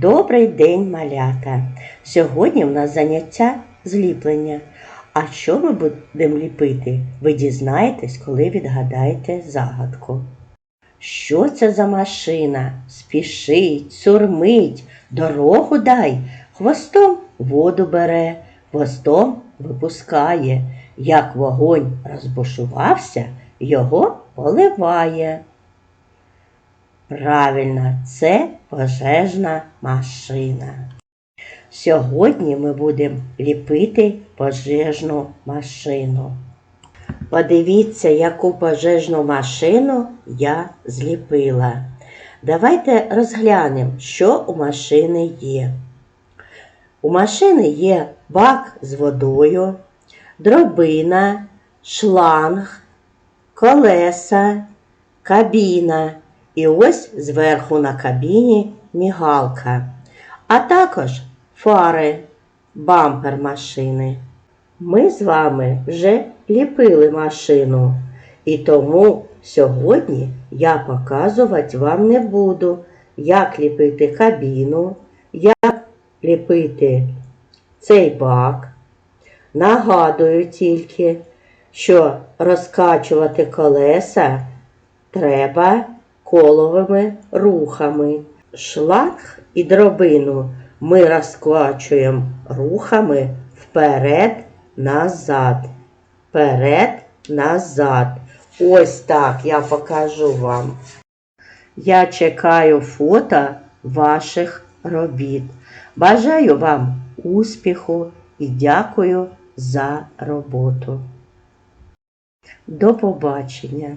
Добрий день, малята! Сьогодні в нас заняття зліплення. А що ми будемо ліпити? Ви дізнаєтесь, коли відгадаєте загадку. Що це за машина? Спішить, сурмить, дорогу дай, хвостом воду бере, хвостом випускає. Як вогонь розбушувався, його поливає. Правильно, це пожежна машина. Сьогодні ми будемо ліпити пожежну машину. Подивіться, яку пожежну машину я зліпила. Давайте розглянемо, що у машини є. У машини є бак з водою, дробина, шланг, колеса, кабіна. І ось зверху на кабіні мігалка, а також фари, бампер машини. Ми з вами вже ліпили машину, і тому сьогодні я показувати вам не буду, як ліпити кабіну, як ліпити цей бак. Нагадую тільки, що розкачувати колеса треба коловими рухами. Шланг і дробину ми розкачуємо рухами вперед, назад, вперед, назад. Ось так я покажу вам. Я чекаю фото ваших робіт. Бажаю вам успіху і дякую за роботу. До побачення!